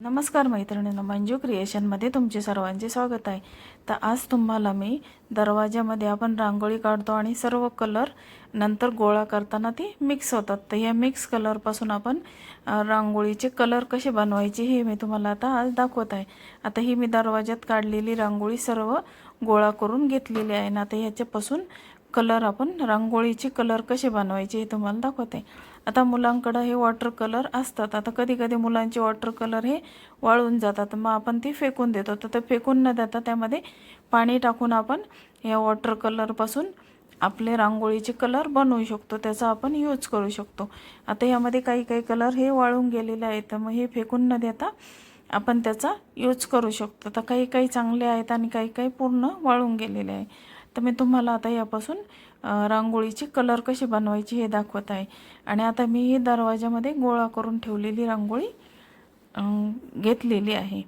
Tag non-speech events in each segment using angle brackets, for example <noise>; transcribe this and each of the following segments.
नमस्कार मैत्रिणींनो मंजू क्रिएशनमध्ये तुमचे सर्वांचे स्वागत आहे. तर आज तुम्हाला मी दरवाज्यामध्ये आपण रांगोळी काढतो आणि सर्व कलर नंतर गोळा करताना ती मिक्स होतात. तर या मिक्स कलरपासून आपण रांगोळीचे कलर कसे बनवायचे हे मी तुम्हाला आता आज दाखवत आहे. आता ही मी दरवाज्यात काढलेली रांगोळी सर्व गोळा करून घेतलेली आहे ना आता ह्याच्यापासून कलर आपण रांगोळीचे कलर कसे बनवायचे हे तुम्हाला दाखवते आता मुलांकडं हे वॉटर कलर असतात. आता कधी कधी मुलांचे वॉटर कलर हे वाळून जातात. मग आपण ती फेकून देतो. तर ते फेकून न देता त्यामध्ये पाणी टाकून आपण या वॉटर कलरपासून आपले रांगोळीचे कलर बनवू शकतो. त्याचा आपण यूज करू शकतो. आता यामध्ये काही काही कलर हे वाळून गेलेले आहेत. मग हे फेकून न देता आपण त्याचा यूज करू शकतो. तर काही काही चांगले आहेत आणि काही काही पूर्ण वाळून गेलेले आहे. तर मी तुम्हाला आता यापासून रांगोळीची कलर कशी बनवायची हे दाखवत आहे. आणि आता मी ही दरवाजामध्ये गोळा करून ठेवलेली रांगोळी घेतलेली आहे.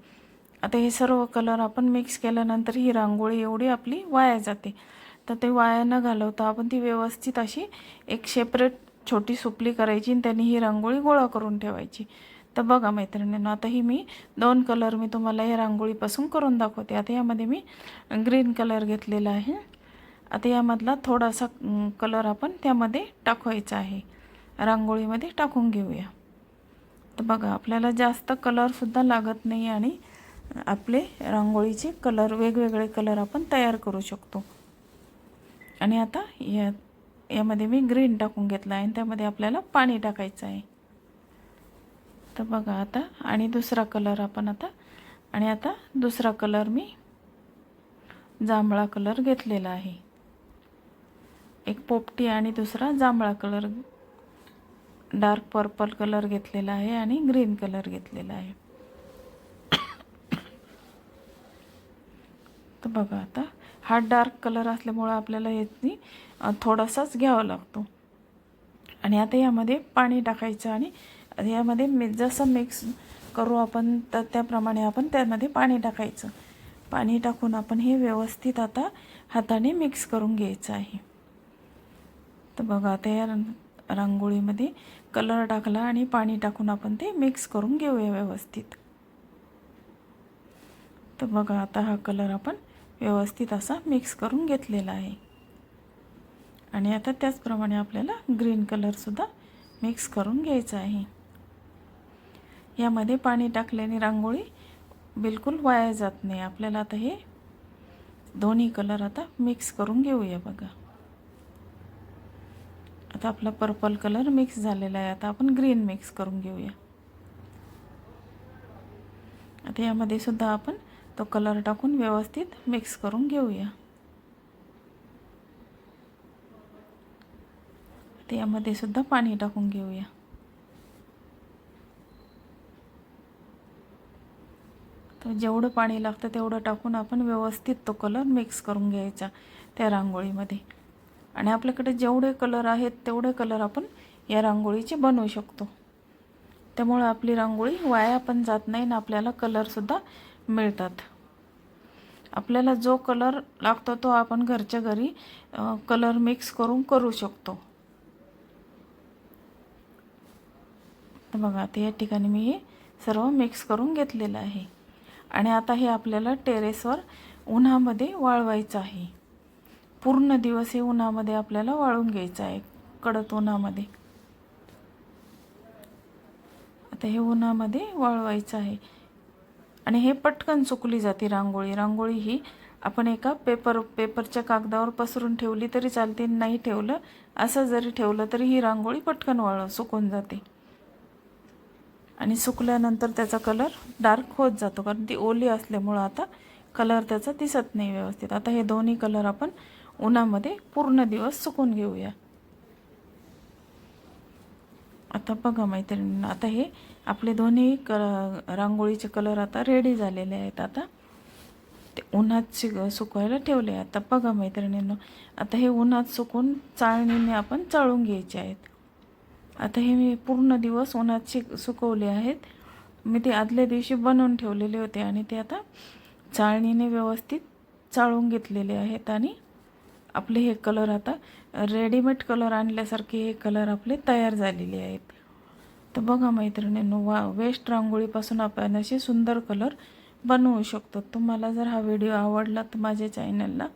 आता हे सर्व कलर आपण मिक्स केल्यानंतर ही रांगोळी एवढी आपली वाया जाते. तर ते वाया न घालवता आपण ती व्यवस्थित अशी एक सेपरेट छोटी सुपली करायची आणि त्यांनी ही रांगोळी गोळा करून ठेवायची. तर बघा मैत्रिणींनो आता ही मी दोन कलर मी तुम्हाला या रांगोळीपासून करून दाखवते. आता यामध्ये मी ग्रीन कलर घेतलेला आहे. आता यामधला थोडासा कलर आपण त्यामध्ये टाकवायचा आहे. रांगोळीमध्ये टाकून घेऊया. तर बघा आपल्याला जास्त कलरसुद्धा लागत नाही आणि आपले रांगोळीचे कलर वेगवेगळे कलर आपण तयार करू शकतो. आणि आता या यामध्ये मी ग्रीन टाकून घेतला आहे आणि त्यामध्ये आपल्याला पाणी टाकायचं आहे. तर बघा आता आणि दुसरा कलर आपण आता आणि आता दुसरा कलर मी जांभळा कलर घेतलेला आहे. एक पोपटी आणि दुसरा जांभळा कलर डार्क पर्पल कलर घेतलेला आहे आणि ग्रीन कलर घेतलेला आहे. <coughs> तर बघा आता हा डार्क कलर असल्यामुळं आपल्याला याची थोडासाच घ्यावा लागतो. आणि आता यामध्ये पाणी टाकायचं आणि यामध्ये मी जसं मिक्स करू आपण तर त्याप्रमाणे आपण त्यामध्ये पाणी टाकायचं. पाणी टाकून आपण हे व्यवस्थित आता हाताने मिक्स करून घ्यायचं आहे. तर बघा आता या रांगोळीमध्ये कलर टाकला आणि पाणी टाकून आपण ते मिक्स करून घेऊया व्यवस्थित. तर बघा आता हा कलर आपण व्यवस्थित असा मिक्स करून घेतलेला आहे. आणि आता त्याचप्रमाणे आपल्याला ग्रीन कलरसुद्धा मिक्स करून घ्यायचा आहे. यामध्ये पाणी टाकल्याने रांगोळी बिलकुल वाया जात नाही. आपल्याला आता हे दोन्ही कलर आता मिक्स करून घेऊया बघा. आता आपला पर्पल कलर मिक्स झालेला आहे. आता आपण ग्रीन मिक्स करून घेऊया. आता यामध्ये सुद्धा आपण तो कलर टाकून व्यवस्थित मिक्स करून घेऊया. आता यामध्ये सुद्धा पाणी टाकून घेऊया. तर जेवढं पाणी लागतं तेवढं टाकून आपण व्यवस्थित तो कलर मिक्स करून घ्यायचा त्या रांगोळीमध्ये. आणि आपल्याकडे जेवढे कलर आहेत तेवढे कलर आपण या रांगोळीचे बनवू शकतो. त्यामुळे आपली रांगोळी वाया पण जात नाही आणि आपल्याला कलरसुद्धा मिळतात. आपल्याला जो कलर लागतो तो आपण घरच्या घरी कलर मिक्स करून करू शकतो. तर बघा आता या ठिकाणी मी हे सर्व मिक्स करून घेतलेलं आहे. आणि आता हे आपल्याला टेरेसवर उन्हामध्ये वाळवायचं आहे. पूर्ण दिवस हे उन्हामध्ये आपल्याला वाळून घ्यायचं आहे कडक उन्हामध्ये. आता हे उन्हामध्ये वाळवायचं आहे. आणि हे पटकन सुकली जाते रांगोळी. रांगोळी ही आपण एका पेपर पेपरच्या कागदावर पसरून ठेवली तरी चालते नाही ठेवलं असं जरी ठेवलं तरी ही रांगोळी पटकन वाळ सुकून जाते. आणि सुकल्यानंतर त्याचा कलर डार्क होत जातो कारण ती ओली असल्यामुळं आता कलर त्याचा दिसत नाही व्यवस्थित. आता हे दोन्ही कलर आपण उन्हामध्ये पूर्ण दिवस सुकून घेऊया. आता बघा मैत्रिणींना आता हे आपले दोन्ही क रांगोळीचे कलर आता रेडी झालेले आहेत आता. ते उन्हात शिक सुकवायला ठेवले आता बघा मैत्रिणींनो आता हे उन्हात सुकून चाळणीने आपण चाळून घ्यायचे आहेत. आता हे मी पूर्ण दिवस उन्हात शिक सुकवले आहेत. मी ते आदल्या दिवशी बनवून ठेवलेले होते आणि ते आता चाळणीने व्यवस्थित चाळून घेतलेले आहेत आणि आपले हे कलर आता रेडीमेड कलर आणल्यासारखे हे कलर आपले तयार झालेले आहेत. तर बघा मैत्रिणींनो वा वेस्ट रांगोळीपासून आपण असे सुंदर कलर बनवू शकतो. तुम्हाला जर हा व्हिडिओ आवडला तर माझ्या चॅनलला